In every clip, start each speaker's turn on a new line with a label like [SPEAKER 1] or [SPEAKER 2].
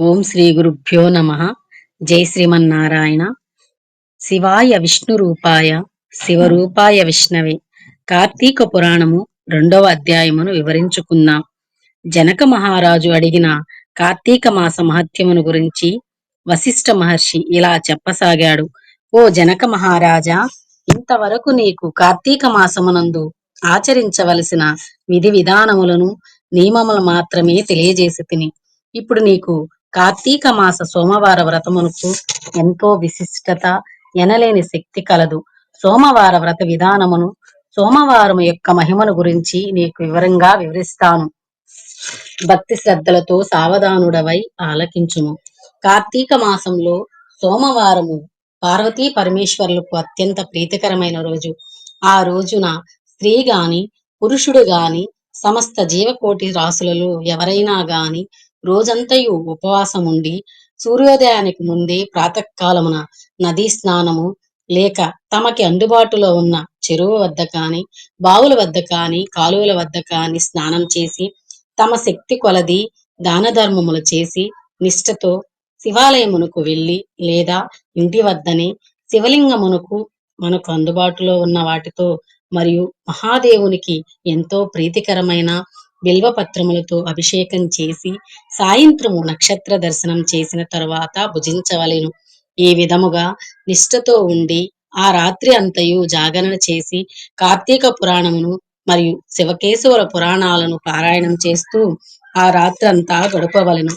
[SPEAKER 1] ఓం శ్రీ గురుభ్యో నమ. జై శ్రీమన్నారాయణ. శివాయ విష్ణు రూపాయ శివరూపాయ విష్ణవే. కార్తీక పురాణము రెండవ అధ్యాయమును వివరించుకుందాం. జనక మహారాజు అడిగిన కార్తీక మాస మహత్యమును గురించి వశిష్ఠ మహర్షి ఇలా చెప్పసాగాడు. ఓ జనక మహారాజా ఇంతవరకు నీకు కార్తీక మాసమునందు ఆచరించవలసిన విధి విధానములను నియమములు మాత్రమే తెలియజేసి తిని ఇప్పుడు నీకు కార్తీక మాస సోమవార వ్రతమునకు ఎంతో విశిష్టత ఎనలేని శక్తి కలదు. సోమవార వ్రత విధానమును సోమవారం యొక్క మహిమను గురించి నీకు వివరంగా వివరిస్తాను. భక్తి శ్రద్ధలతో సావధానుడవై ఆలకించుము. కార్తీక మాసంలో సోమవారము పార్వతీ పరమేశ్వరులకు అత్యంత ప్రీతికరమైన రోజు. ఆ రోజున స్త్రీ గాని పురుషుడు గాని సమస్త జీవకోటి రాసులలో ఎవరైనా గాని రోజంతయు ఉపవాసం ఉండి సూర్యోదయానికి ముందే ప్రాతకాలమున నదీ స్నానము లేక తమకి అందుబాటులో ఉన్న చెరువు వద్ద కాని బావుల వద్ద కాని కాలువల వద్ద కాని స్నానం చేసి తమ శక్తి కొలది దాన ధర్మములు చేసి నిష్ఠతో శివాలయమునకు వెళ్ళి లేదా ఇంటి వద్దనే శివలింగమునకు మనకు అందుబాటులో ఉన్న వాటితో మరియు మహాదేవునికి ఎంతో ప్రీతికరమైన బిల్వపత్రములతో అభిషేకం చేసి సాయంత్రము నక్షత్ర దర్శనం చేసిన తరువాత భుజించవలెను. ఈ విధముగా నిష్ఠతో ఉండి ఆ రాత్రి అంతయు జాగరణ చేసి కార్తీక పురాణమును మరియు శివకేశవుల పురాణాలను పారాయణం చేస్తూ ఆ రాత్రంతా గడపవలను.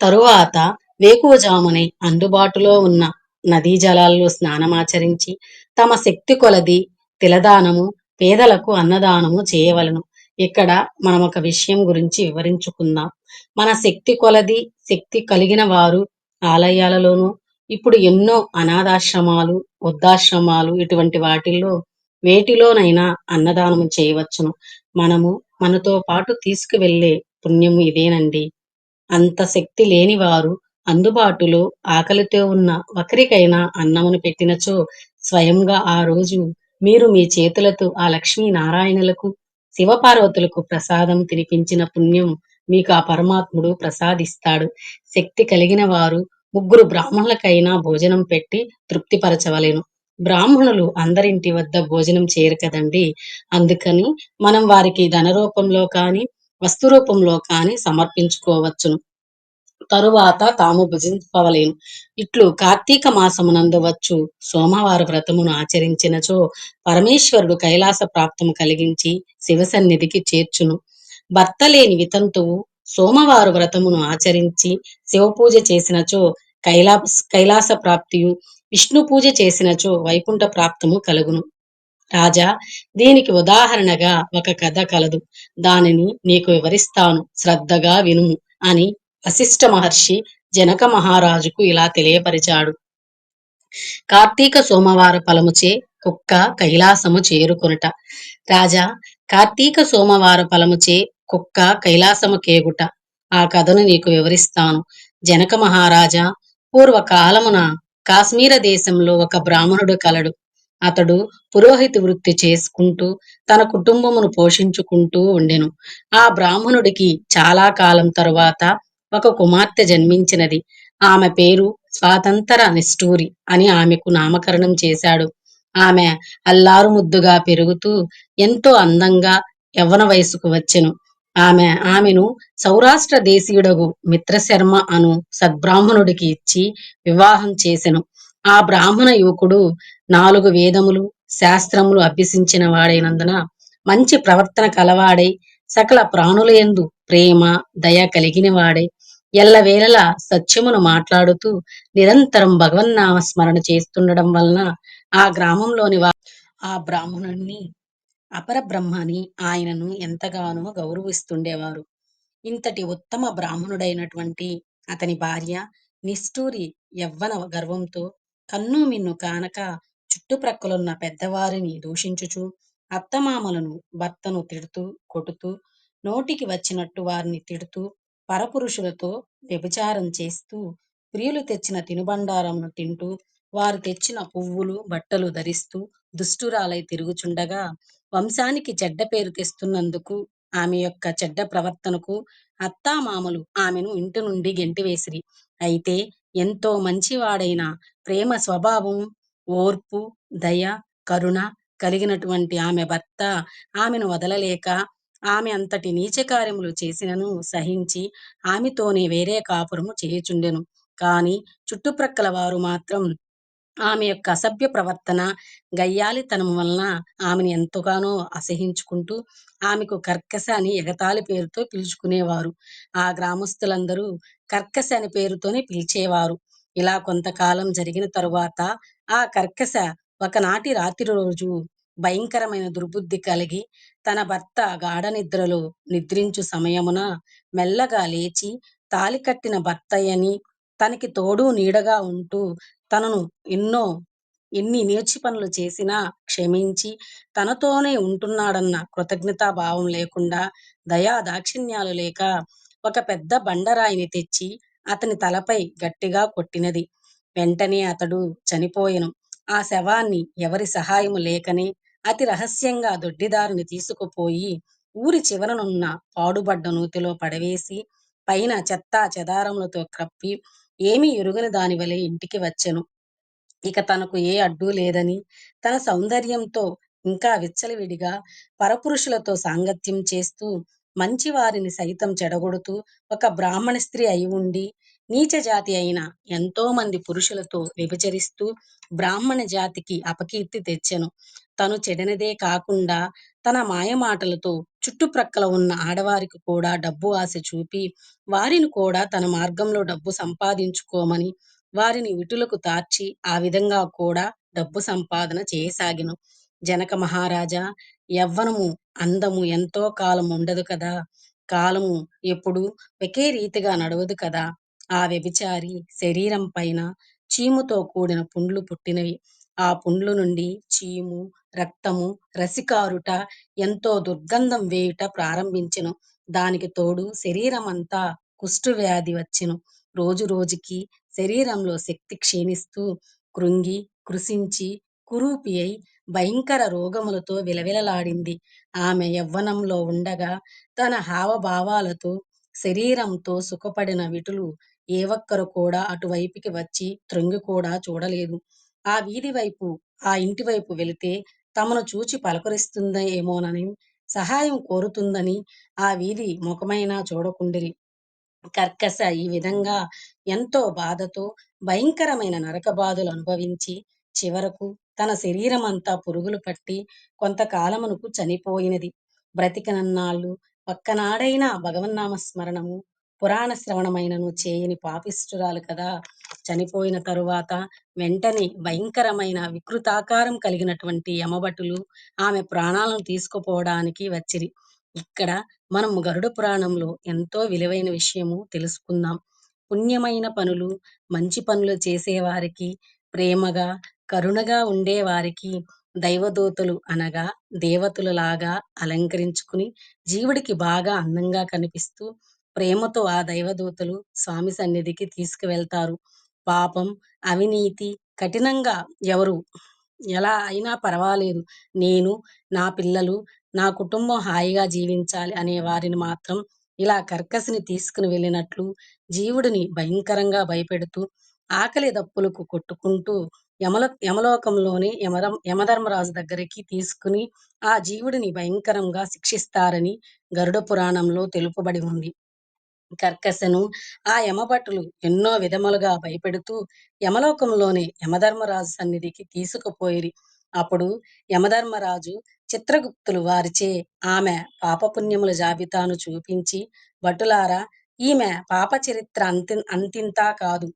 [SPEAKER 1] తరువాత వేకువజామునే అందుబాటులో ఉన్న నదీ జలాల్లో స్నానమాచరించి తమ శక్తి కొలది తిలదానము పేదలకు అన్నదానము చేయవలను. ఇక్కడ మనం ఒక విషయం గురించి వివరించుకుందాం. మన శక్తి కొలది శక్తి కలిగిన వారు ఆలయాలలోనూ ఇప్పుడు ఎన్నో అనాథాశ్రమాలు వృద్ధాశ్రమాలు ఇటువంటి వాటిల్లో వేటిలోనైనా అన్నదానం చేయవచ్చును. మనము మనతో పాటు తీసుకువెళ్ళే పుణ్యము ఇదేనండి. అంత శక్తి లేని వారు అందుబాటులో ఆకలితో ఉన్న ఒకరికైనా అన్నమును పెట్టినచో స్వయంగా ఆ రోజు మీరు మీ చేతులతో ఆ లక్ష్మీనారాయణులకు శివపార్వతులకు ప్రసాదం తినిపించిన పుణ్యం మీకు ఆ పరమాత్ముడు ప్రసాదిస్తాడు. శక్తి కలిగిన వారు ముగ్గురు బ్రాహ్మణులకైనా భోజనం పెట్టి తృప్తిపరచవలెను. బ్రాహ్మణులు అందరింటి వద్ద భోజనం చేయరు కదండి. అందుకని మనం వారికి ధన రూపంలో కాని వస్తు రూపంలో కాని సమర్పించుకోవచ్చును. తరువాత తాము భుజించుకోవలేను ఇట్లు కార్తీక మాసమునందు వచ్చు సోమవార వ్రతమును ఆచరించినచో పరమేశ్వరుడు కైలాస ప్రాప్తము కలిగించి శివసన్నిధికి చేర్చును. భర్త లేని వితంతువు సోమవారు వ్రతమును ఆచరించి శివపూజ చేసినచో కైలాస కైలాస ప్రాప్తియు విష్ణు పూజ చేసినచో వైకుంఠ ప్రాప్తము కలుగును. రాజా దీనికి ఉదాహరణగా ఒక కథ కలదు. దానిని నీకు వివరిస్తాను. శ్రద్ధగా వినుము అని వశిష్ఠ మహర్షి జనక మహారాజుకు ఇలా తెలియపరిచాడు. కార్తీక సోమవార ఫలముచే కుక్క కైలాసము చేరుకొనుట. రాజా కార్తీక సోమవార ఫలముచే కుక్క కైలాసము కేగుట. ఆ కథను నీకు వివరిస్తాను. జనక మహారాజా పూర్వకాలమున కాశ్మీర దేశంలో ఒక బ్రాహ్మణుడు కలడు. అతడు పురోహిత వృత్తి చేసుకుంటూ తన కుటుంబమును పోషించుకుంటూ ఉండెను. ఆ బ్రాహ్మణుడికి చాలా కాలం తరువాత ఒక కుమార్తె జన్మించినది. ఆమె పేరు స్వాతంత్ర నిష్ఠూరి అని ఆమెకు నామకరణం చేశాడు. ఆమె అల్లారు ముద్దుగా పెరుగుతూ ఎంతో అందంగా యవ్వన వయసుకు వచ్చెను. ఆమె ఆమెను సౌరాష్ట్ర దేశీయుడగు మిత్రశర్మ అను సద్బ్రాహ్మణుడికి ఇచ్చి వివాహం చేసెను. ఆ బ్రాహ్మణ యువకుడు నాలుగు వేదములు శాస్త్రములు అభ్యసించిన వాడైనందున మంచి ప్రవర్తన కలవాడై సకల ప్రాణుల యందు ప్రేమ దయ కలిగిన వాడై ఎల్లవేళలా సత్యమును మాట్లాడుతూ నిరంతరం భగవన్నామ స్మరణ చేస్తుండడం వలన ఆ గ్రామంలోని వా ఆ బ్రాహ్మణుణ్ణి అపర బ్రహ్మని ఆయనను ఎంతగానో గౌరవిస్తుండేవారు. ఇంతటి ఉత్తమ బ్రాహ్మణుడైనటువంటి అతని భార్య నిష్ఠూరి యవ్వన గర్వంతో కన్ను మిన్ను కానక చుట్టుప్రక్కలున్న పెద్దవారిని దూషించుచు అత్తమామలను భర్తను తిడుతూ కొడుతూ నోటికి వచ్చినట్టు వారిని తిడుతూ పరపురుషులతో వ్యభిచారం చేస్తూ ప్రియులు తెచ్చిన తినుబండారమును తింటూ వారు తెచ్చిన పువ్వులు బట్టలు ధరిస్తూ దుష్టురాలై తిరుగుచుండగా వంశానికి చెడ్డ పేరు తెస్తున్నందుకు ఆమె యొక్క చెడ్డ ప్రవర్తనకు అత్తామామలు ఆమెను ఇంటి నుండి గెంటివేసిరి. అయితే ఎంతో మంచివాడైన ప్రేమ స్వభావం ఓర్పు దయ కరుణ కలిగినటువంటి ఆమె భర్త ఆమెను వదలలేక ఆమె అంతటి నీచ కార్యములు చేసినను సహించి ఆమెతోనే వేరే కాపురము చేయుచుండెను. కాని చుట్టుప్రక్కల వారు మాత్రం ఆమె యొక్క అసభ్య ప్రవర్తన గయ్యాలితనం వలన ఆమెను ఎంతగానో అసహించుకుంటూ ఆమెకు కర్కశ అని ఎగతాళి పేరుతో పిలుచుకునేవారు. ఆ గ్రామస్తులందరూ కర్కశ అని పేరుతోనే పిలిచేవారు. ఇలా కొంతకాలం జరిగిన తరువాత ఆ కర్కశ ఒకనాటి రాత్రి రోజు భయంకరమైన దుర్బుద్ధి కలిగి తన భర్త గాఢ నిద్రలో నిద్రించు సమయమున మెల్లగా లేచి తాలి కట్టిన భర్తయ్యని తనకి తోడు నీడగా ఉంటూ తనను ఎన్నో ఎన్ని నేర్చి పనులు చేసినా క్షమించి తనతోనే ఉంటున్నాడన్న కృతజ్ఞతా భావం లేకుండా దయా దాక్షిణ్యాలు లేక ఒక పెద్ద బండరాయిని తెచ్చి అతని తలపై గట్టిగా కొట్టినది. వెంటనే అతడు చనిపోయెను. ఆ శవాన్ని ఎవరి సహాయము లేకనే అతి రహస్యంగా దొడ్డిదారిని తీసుకుపోయి ఊరి చివరనున్న పాడుబడ్డ నూతిలో పడవేసి పైన చెత్తా చెదారములతో క్రప్పి ఏమీ ఎరుగని దాని వలె ఇంటికి వచ్చెను. ఇక తనకు ఏ అడ్డు లేదని తన సౌందర్యంతో ఇంకా విచ్చలవిడిగా పరపురుషులతో సాంగత్యం చేస్తూ మంచి వారిని సైతం చెడగొడుతూ ఒక బ్రాహ్మణ స్త్రీ అయి ఉండి నీచ జాతి అయిన ఎంతో మంది పురుషులతో వ్యభిచరిస్తూ బ్రాహ్మణ జాతికి అపకీర్తి తెచ్చెను. తను చెడినదే కాకుండా తన మాయమాటలతో చుట్టుప్రక్కల ఉన్న ఆడవారికి కూడా డబ్బు ఆశ చూపి వారిని కూడా తన మార్గంలో డబ్బు సంపాదించుకోమని వారిని విటులకు తార్చి ఆ విధంగా కూడా డబ్బు సంపాదన చేయసాగిను. జనక మహారాజా యవ్వనము అందము ఎంతో కాలం ఉండదు కదా. కాలము ఎప్పుడు ఒకే రీతిగా నడవదు కదా. ఆ వ్యభిచారి శరీరం పైన చీముతో కూడిన పుండ్లు పుట్టినవి. ఆ పుండ్లు నుండి చీము రక్తము రసికారుట ఎంతో దుర్గంధం వేయుట ప్రారంభించెను. దానికి తోడు శరీరమంతా కుష్టు వ్యాధి వచ్చెను. రోజు రోజుకి శరీరంలో శక్తి క్షీణిస్తూ కృంగి కృశించి కురూపి అయి భయంకర రోగములతో విలవిలలాడింది. ఆమె యవ్వనంలో ఉండగా తన హావభావాలతో శరీరంతో సుఖపడిన విటులు ఏ ఒక్కరు కూడా అటువైపుకి వచ్చి త్రొంగి కూడా చూడలేదు. ఆ వీధి వైపు ఆ ఇంటి వైపు వెళితే తమను చూచి పలకరిస్తుందేమోనని సహాయం కోరుతుందని ఆ వీధి ముఖమైనా చూడకుండిరి. కర్కశ ఈ విధంగా ఎంతో బాధతో భయంకరమైన నరక బాధలు అనుభవించి చివరకు తన శరీరం అంతా పురుగులు పట్టి కొంతకాలమునకు చనిపోయినది. బ్రతికనన్నాళ్ళు ఒక్కనాడైనా భగవన్నామస్మరణము పురాణ శ్రవణమైనను చేయని పాపిష్టురాలు కదా. చనిపోయిన తరువాత వెంటనే భయంకరమైన వికృతాకారం కలిగినటువంటి యమభటులు ఆమె ప్రాణాలను తీసుకుపోవడానికి వచ్చిరి. ఇక్కడ మనం గరుడ పురాణంలో ఎంతో విలువైన విషయము తెలుసుకుందాం. పుణ్యమైన పనులు మంచి పనులు చేసేవారికి ప్రేమగా కరుణగా ఉండేవారికి దైవదూతలు అనగా దేవతలలాగా అలంకరించుకుని జీవుడికి బాగా అందంగా కనిపిస్తూ ప్రేమతో ఆ దైవదూతలు స్వామి సన్నిధికి తీసుకువెళ్తారు. పాపం అవినీతి కఠినంగా ఎవరు? ఎలా అయినా పర్వాలేదు. నేను నా పిల్లలు నా కుటుంబం హాయిగా జీవించాలి అనే వారిని మాత్రం ఇలా కర్కశని తీసుకుని వెళ్ళినట్లు జీవుడిని భయంకరంగా భయపెడుతూ ఆకలి దప్పులకు కొట్టుకుంటూ యమల యమలోకంలోని యమధం యమధర్మరాజు దగ్గరికి తీసుకుని ఆ జీవుడిని భయంకరంగా శిక్షిస్తారని గరుడ పురాణంలో తెలుపబడి ఉంది. కర్కశను ఆ యమభటులు ఎన్నో విధములుగా భయపెడుతూ యమలోకంలోని యమధర్మరాజు సన్నిధికి తీసుకుపోయిరి. అప్పుడు యమధర్మరాజు చిత్రగుప్తులు వారిచే ఆమె పాపపుణ్యముల జాబితాను చూపించి భటులారా ఈమె పాప చరిత్ర అంతి అంతింతా కాదు.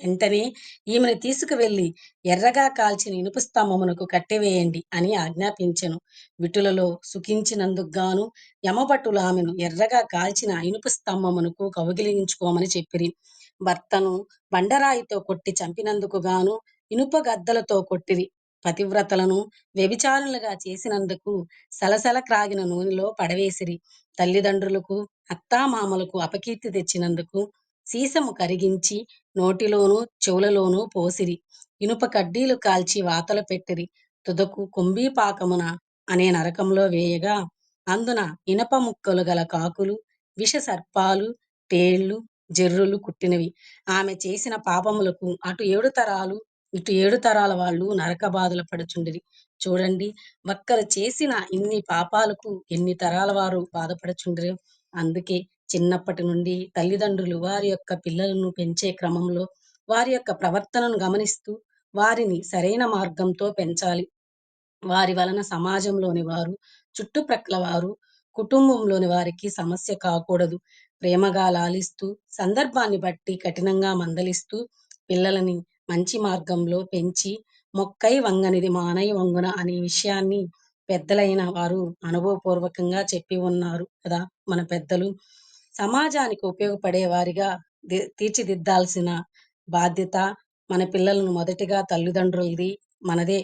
[SPEAKER 1] వెంటనే ఈమెను తీసుకువెళ్ళి ఎర్రగా కాల్చిన ఇనుప స్తంభమునకు కట్టివేయండి అని ఆజ్ఞాపించెను. విటులలో సుఖించినందుకు గాను యమభటులు ఆమెను ఎర్రగా కాల్చిన ఇనుప స్తంభమునకు కౌగిలించుకోమని చెప్పిరి. భర్తను బండరాయితో కొట్టి చంపినందుకు గాను ఇనుప గద్దలతో కొట్టిరి. పతివ్రతలను వ్యభిచారులుగా చేసినందుకు సలసల క్రాగిన నూనెలో పడవేసిరి. తల్లిదండ్రులకు అత్తామామలకు అపకీర్తి తెచ్చినందుకు సీసము కరిగించి నోటిలోనూ చెవులలోనూ పోసిరి. ఇనుప కడ్డీలు కాల్చి వాతలు పెట్టిరి. తుదకు కుంభీపాకమున అనే నరకంలో వేయగా అందున ఇనప ముక్కలు గల కాకులు విష సర్పాలు తేళ్ళు జర్రులు కుట్టినవి. ఆమె చేసిన పాపములకు అటు ఏడు తరాలు ఇటు ఏడు తరాల వాళ్ళు నరక బాధలు పడుచుండిరి. చూడండి ఒక్కరు చేసిన ఇన్ని పాపాలకు ఎన్ని తరాల వారు బాధపడుచుండరు. అందుకే చిన్నప్పటి నుండి తల్లిదండ్రులు వారి యొక్క పిల్లలను పెంచే క్రమంలో వారి యొక్క ప్రవర్తనను గమనిస్తూ వారిని సరైన మార్గంతో పెంచాలి. వారి వలన సమాజంలోని వారు చుట్టుప్రక్కల వారు కుటుంబంలోని వారికి సమస్య కాకూడదు. ప్రేమగా లాలిస్తూ సందర్భాన్ని బట్టి కఠినంగా మందలిస్తూ పిల్లలని మంచి మార్గంలో పెంచి మొక్కై వంగనిది మానై వంగున అనే విషయాన్ని పెద్దలైన వారు అనుభవపూర్వకంగా చెప్పి ఉన్నారు కదా మన పెద్దలు. సమాజానికి ఉపయోగపడే వారిగా తీర్చిదిద్దాల్సిన బాధ్యత మన పిల్లలను మొదటిగా తల్లిదండ్రులది మనదే.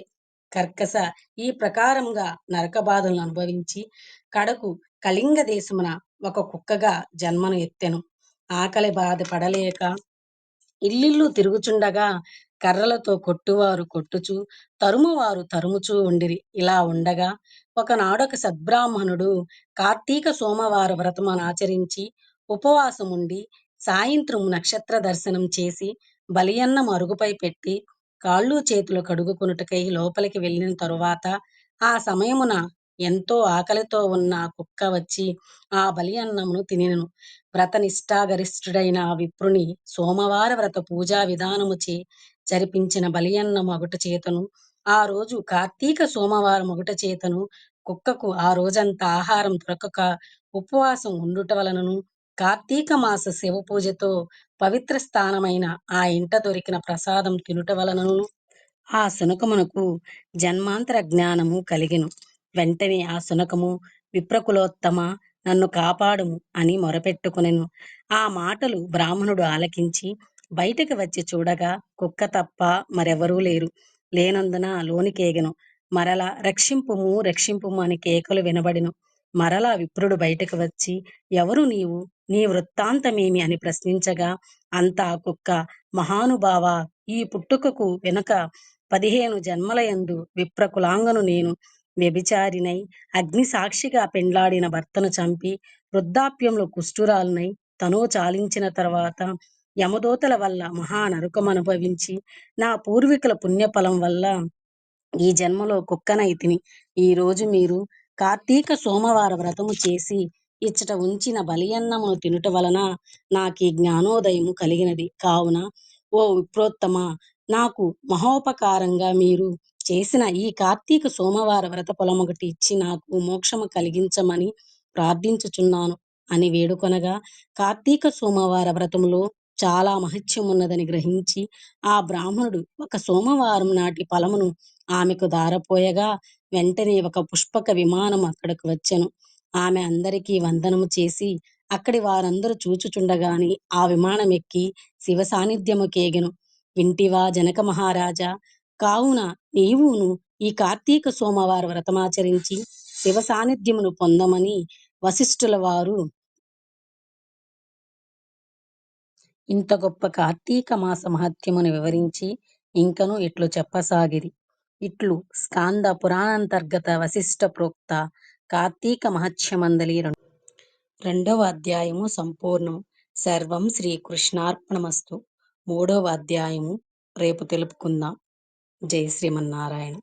[SPEAKER 1] కర్కస ఈ ప్రకారంగా నరక బాధలను అనుభవించి కడకు కళింగ దేశమున ఒక కుక్కగా జన్మను ఎత్తెను. ఆకలి బాధ పడలేక ఇల్లిల్లు తిరుగుచుండగా కర్రలతో కొట్టువారు కొట్టుచు తరుమువారు తరుముచూ ఉండిరి. ఇలా ఉండగా ఒకనాడొక సద్బ్రాహ్మణుడు కార్తీక సోమవార వ్రతమును ఆచరించి ఉపవాసముండి సాయంత్రం నక్షత్ర దర్శనం చేసి బలియన్న అరుగుపై పెట్టి కాళ్ళు చేతులు కడుగుకొనుటకై లోపలికి వెళ్ళిన తరువాత ఆ సమయమున ఎంతో ఆకలితో ఉన్న కుక్క వచ్చి ఆ బలి అన్నమును తినెను. వ్రతనిష్టాగరిష్ఠుడైన ఆ విప్రుని సోమవార వ్రత పూజా విధానముచే జరిపించిన బలియన్న మొగట చేతను ఆ రోజు కార్తీక సోమవారం మొగట చేతను కుక్కకు ఆ రోజంతా ఆహారం దొరకక ఉపవాసం ఉండుట వలనను కార్తీక మాస శివ పూజతో పవిత్ర స్థానమైన ఆ ఇంట దొరికిన ప్రసాదం తినుట వలనను ఆ శునకమునకు జన్మాంతర జ్ఞానము కలిగెను. వెంటనే ఆ శునకము విప్రకులోత్తమ నన్ను కాపాడుము అని మొరపెట్టుకునెను. ఆ మాటలు బ్రాహ్మణుడు ఆలకించి బయటకు వచ్చి చూడగా కుక్క తప్ప మరెవరూ లేరు. లేనందున లోనికేగెను. మరల రక్షింపుము రక్షింపుము అని కేకలు వినబడిను. మరలా విప్రుడు బయటకు వచ్చి ఎవరు నీవు? నీ వృత్తాంతమేమి? అని ప్రశ్నించగా అంతా కుక్క మహానుభావ ఈ పుట్టుకకు వెనుక పదిహేను జన్మలయందు విప్రకులాంగను నేను. వ్యభిచారినై అగ్ని సాక్షిగా పెండ్లాడిన భర్తను చంపి వృద్ధాప్యంలో కుష్ఠురాలునై తను చాలించిన తర్వాత యమదూతల వల్ల మహా నరకం అనుభవించి నా పూర్వీకుల పుణ్యఫలం వల్ల ఈ జన్మలో కుక్కనైతిని ఈ రోజు మీరు కార్తీక సోమవార వ్రతము చేసి ఇచ్చట ఉంచిన బలియన్నమును తినుట వలన నాకు ఈ జ్ఞానోదయము కలిగినది. కావున ఓ విప్రోత్తమ నాకు మహోపకారంగా మీరు చేసిన ఈ కార్తీక సోమవార వ్రత పొలం ఒకటి ఇచ్చి నాకు మోక్షము కలిగించమని ప్రార్థించుచున్నాను అని వేడుకొనగా కార్తీక సోమవార వ్రతములో చాలా మహత్యం ఉన్నదని గ్రహించి ఆ బ్రాహ్మణుడు ఒక సోమవారం నాటి ఫలమును ఆమెకు దారపోయగా వెంటనే ఒక పుష్పక విమానం అక్కడకు వచ్చెను. ఆమె అందరికీ వందనము చేసి అక్కడి వారందరూ చూచుచుండగాని ఆ విమానం ఎక్కి శివ సాన్నిధ్యము కేగెను. వింటివా జనక మహారాజా! కావున నీవును ఈ కార్తీక సోమవార వ్రతమాచరించి శివ సాన్నిధ్యమును పొందమని వశిష్ఠుల వారు ఇంత గొప్ప కార్తీక మాస మహత్యమును వివరించి ఇంకను ఇట్లు చెప్పసాగిరి. ఇట్లు స్కాంద పురాణాంతర్గత వశిష్ట ప్రోక్త కార్తీక మహత్యమందలి రెండవ అధ్యాయము సంపూర్ణం. సర్వం శ్రీకృష్ణార్పణమస్తు. మూడవ అధ్యాయము రేపు తెలుపుకుందాం. జై శ్రీమన్నారాయణ.